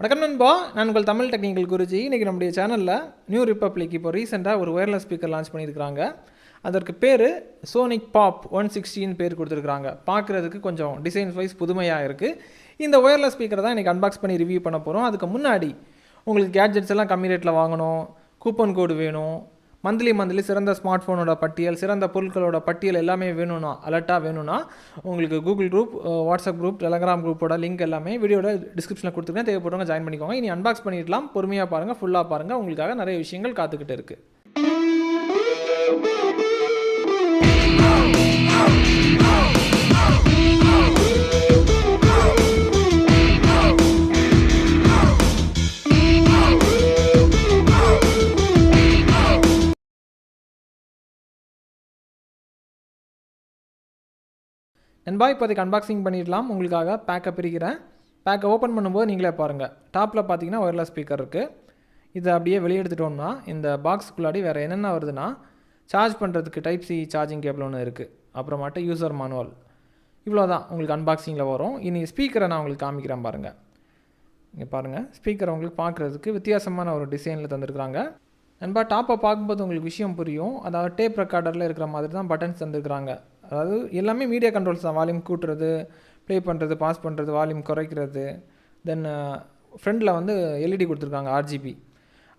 வணக்கம் நண்பா. நான் உங்கள் தமிழ் டெக்னிக்கல் குருஜி. இன்றைக்கி நம்முடைய சேனலில் நியூ ரிப்பப்ளிக் இப்போ ரீசெண்டாக ஒரு ஒயர்லெஸ் ஸ்பீக்கர் லான்ச் பண்ணியிருக்கிறாங்க. அதற்கு பேர் சோனிக் பாப் ஒன் சிக்ஸ்டின்னு பேர் கொடுத்துருக்காங்க பார்க்குறதுக்கு கொஞ்சம் டிசைன்ஸ் வைஸ் புதுமையாக இருக்குது இந்த ஒயர்லெஸ் ஸ்பீக்கரை தான் இன்றைக்கி அன்பாக்ஸ் பண்ணி ரிவ்யூ பண்ண போகிறோம் அதுக்கு முன்னாடி உங்களுக்கு கேட்ஜெட்ஸ் எல்லாம் கம்மி ரேட்டில் வாங்கணும். கூப்பன் கோடு வேணும். மந்த்லி மந்த்லி சிறந்த ஸ்மார்ட் ஃபோனோட பட்டியல் சிறந்த பொருட்களோட பட்டியல் எல்லாமே வேணும்னா அலர்ட்டாக வேணும்னா உங்களுக்கு Google group WhatsApp group Telegram குரூப்போட லிங்க் எல்லாமே வீடியோட டிஸ்கிரிப்ஷனில் கொடுத்துருக்கேன். தேவைப்படுறவங்க ஜாயின் பண்ணிக்கோங்க. இனி அன்பாக்ஸ் பண்ணிடலாம். பொறுமையாக பாருங்கள் ஃபுல்லாக பாருங்கள் உங்களுக்காக நிறைய விஷயங்கள் காத்துக்கிட்டு இருக்குது நண்பா இப்போதைக்கு அன்பாக்சிங் பண்ணிடலாம். உங்களுக்காக பேக்கை பிரிக்கிறேன். பேக்கை ஓப்பன் பண்ணும்போது நீங்களே பாருங்கள் டாப்பில் பார்த்தீங்கன்னா ஒயர்லெஸ் ஸ்பீக்கர் இருக்குது இதை அப்படியே வெளியே எடுத்துட்டோம்னா இந்த பாக்ஸுக்குள்ளாடி வேறு என்னென்ன வருதுன்னா சார்ஜ் பண்ணுறதுக்கு டைப் சி சார்ஜிங் கேபிள் ஒன்று இருக்குது அப்புறமாட்டு யூசர் manual. இவ்வளோ தான் உங்களுக்கு அன்பாக்சிங்கில் வரும். இனி ஸ்பீக்கரை நான் உங்களுக்கு காமிக்கிறேன் பாருங்கள் இங்கே பாருங்கள் ஸ்பீக்கரை உங்களுக்கு பார்க்குறதுக்கு வித்தியாசமான ஒரு டிசைனில் தந்திருக்கிறாங்க. நண்பா டாப்பை பார்க்கும்போது உங்களுக்கு விஷயம் புரியும். அதாவது டேப் ரெக்கார்டரில் இருக்கிற மாதிரி தான் பட்டன்ஸ் தந்திருக்கிறாங்க. அதாவது எல்லாமே மீடியா கண்ட்ரோல்ஸ் தான். வால்யூம் கூட்டுறது ப்ளே பண்ணுறது பாஸ் பண்ணுறது வால்யூம் குறைக்கிறது. தென் ஃப்ரண்டில் வந்து எல்இடி கொடுத்துருக்காங்க ஆர்ஜிபி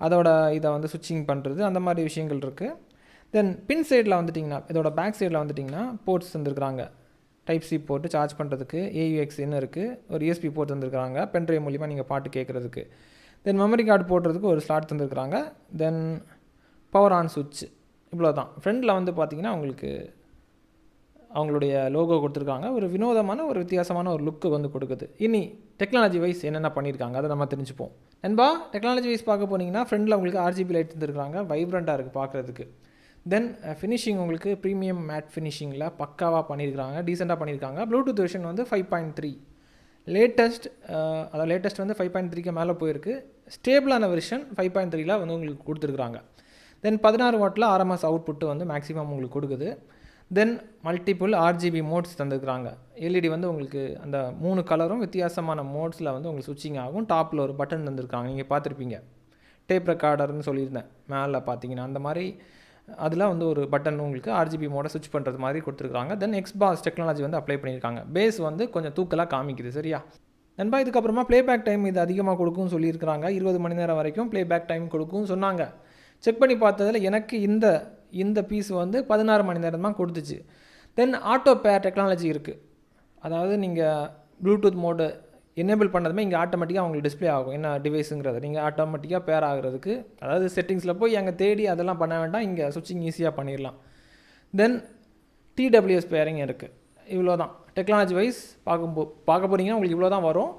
அதோட இதை வந்து சுவிட்சிங் பண்ணுறது அந்த மாதிரி விஷயங்கள் இருக்குது தென் பின் சைடில் வந்துட்டிங்கன்னா இதோட பேக் சைடில் வந்துட்டிங்கன்னா போர்ட்ஸ் வந்துருக்குறாங்க டைப் சி போட்டு சார்ஜ் பண்ணுறதுக்கு ஏயுஎக்ஸ் என்ன இருக்குது ஒரு யூஎஸ்பி போர்ட் தந்துருக்குறாங்க. பென்ட்ரைவ் மூலிமா நீங்கள் பாட்டு கேட்குறதுக்கு தென் மெமரி கார்டு போடுறதுக்கு ஒரு ஸ்லாட் தந்துருக்குறாங்க. தென் பவர் ஆன் சுவிட்ச் இவ்வளோ தான் ஃப்ரண்டில் வந்து பார்த்திங்கன்னா உங்களுக்கு அவங்களுடைய லோகோ கொடுத்துருக்காங்க. ஒரு வினோதமான ஒரு வித்தியாசமான ஒரு லுக்கு வந்து கொடுக்குது. இனி டெக்னாலஜி வைஸ் என்னென்ன பண்ணியிருக்காங்க அதை நம்ம தெரிஞ்சுப்போம். நண்பா டெக்னாலஜி வைஸ் பார்க்க போனீங்கன்னா ஃப்ரண்டில் உங்களுக்கு ஆர்ஜிபி லைட் தந்துருக்காங்க வைப்ரண்ட்டாக இருக்குது பார்க்குறதுக்கு. தென் ஃபினிஷிங் உங்களுக்கு ப்ரீமியம் மேட் ஃபினிஷிங்கில் பக்காவாக பண்ணியிருக்காங்க டீசெண்டாக பண்ணியிருக்காங்க. ப்ளூடூத் வெர்ஷன் வந்து ஃபைவ் பாயிண்ட் த்ரீ லேட்டஸ்ட் அதாவது லேட்டஸ்ட் வந்து ஃபைவ் பாயிண்ட் த்ரீக்கு மேலே போயிருக்கு. ஸ்டேபிளான வெர்ஷன் ஃபைவ் பாயிண்ட் த்ரீல வந்து உங்களுக்கு கொடுத்துருக்குறாங்க தென் பதினாறு வாட்டில் ஆர்எம்எஸ் அவுட்புட்டு வந்து மேக்ஸிமம் உங்களுக்கு கொடுக்குது. தென் மல்டிபிள் ஆர்ஜிபி மோட்ஸ் தந்துருக்குறாங்க. எல்இடி வந்து உங்களுக்கு அந்த மூணு கலரும் வித்தியாசமான மோட்ஸில் வந்து உங்களுக்கு சுவிச்சிங் ஆகும். டாப்பில் ஒரு பட்டன் தந்திருக்காங்க நீங்கள் பார்த்துருப்பீங்க. டேப் ரெக்கார்டர்னு சொல்லியிருந்தேன். மேலே பார்த்தீங்கன்னா அந்த மாதிரி அதில் வந்து ஒரு பட்டன் உங்களுக்கு ஆர்ஜிபி மோட சுவிட்ச் பண்ணுறது மாதிரி கொடுத்துருக்காங்க தென் எக்ஸ்பாஸ் டெக்னாலஜி வந்து அப்ளை பண்ணியிருக்காங்க. பேஸ் வந்து கொஞ்சம் தூக்கலாக காமிக்குது. சரியா? நண்பா இதுக்கப்புறமா ப்ளேபேக் டைம் இது அதிகமாக கொடுக்கும்னு சொல்லியிருக்கிறாங்க. இருபது மணி நேரம் வரைக்கும் ப்ளேபேக் டைம் கொடுக்கும்னு சொன்னாங்க. செக் பண்ணி பார்த்ததில் எனக்கு இந்த இந்த பீஸ் வந்து பதினாறு மணி நேரம் தான் கொடுத்துச்சு. தென் ஆட்டோ பேர் டெக்னாலஜி இருக்குது அதாவது நீங்கள் ப்ளூடூத் மோடு எனேபிள் பண்ணதுமே இங்கே ஆட்டோமேட்டிக்காக உங்களுக்கு டிஸ்ப்ளே ஆகும். என்ன டிவைஸுங்கிறது நீங்கள் ஆட்டோமேட்டிக்காக பேர் ஆகுறதுக்கு. அதாவது செட்டிங்ஸில் போய் அங்கே தேடி அதெல்லாம் பண்ண வேண்டாம். இங்கே சுவிட்சிங் ஈஸியாக பண்ணிடலாம் தென் டிடபிள்யூஎஸ் பேரிங் இருக்குது இவ்வளோ தான் டெக்னாலஜி வைஸ் பார்க்கும்போ பார்க்க போகிறீங்கன்னா உங்களுக்கு இவ்வளோ தான் வரும்.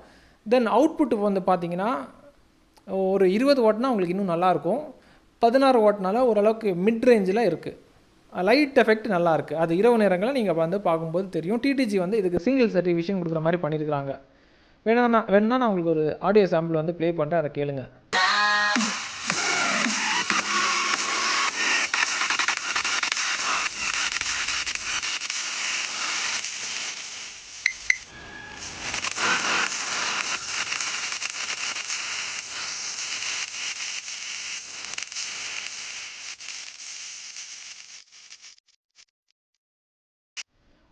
தென் அவுட்புட் வந்து பார்த்தீங்கன்னா ஒரு இருபது வாட்னா உங்களுக்கு இன்னும் நல்லாயிருக்கும் பதினாறு வாட்னால ஓரளவுக்கு மிட் ரேஞ்சில் இருக்குது லைட் எஃபெக்ட் நல்லா இருக்குது அது இரவு நேரங்களில் நீங்கள் வந்து பார்க்கும்போது தெரியும். டிடிஜி வந்து இதுக்கு சிங்கிள் சர்டிஃபிகேஷன் கொடுக்குற மாதிரி பண்ணியிருக்கிறாங்க. வேணா வேணா நான் உங்களுக்கு ஒரு ஆடியோ சாம்பிள் வந்து ப்ளே பண்ணுறேன் அதை கேளுங்கள்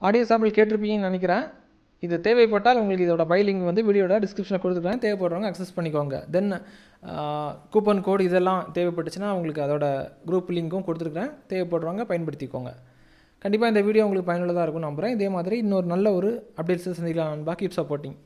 ஆடியோ சாம்பிள் கேட்டிருப்பீங்கன்னு நினைக்கிறேன். இது தேவைப்பட்டால் உங்களுக்கு இதோட பைலிங் வந்து வீடியோட டிஸ்கிரிப்ஷனில் கொடுத்துருக்கேன். தேவைப்படுறவங்க அக்சஸ் பண்ணிக்கோங்க. தென் கூப்பன் கோடு இதெல்லாம் தேவைப்பட்டுச்சுன்னா உங்களுக்கு அதோட குரூப் லிங்க்கும் கொடுத்துருக்குறேன் தேவைப்படுறவங்க பயன்படுத்திக்கோங்க. கண்டிப்பாக இந்த வீடியோ உங்களுக்கு பயனுள்ளதாக இருக்கும் நம்புகிறேன் இதே மாதிரி இன்னொரு நல்ல ஒரு அப்டேட்ஸை சந்திக்கலாம். நண்பா கீப் சப்போர்ட்டிங்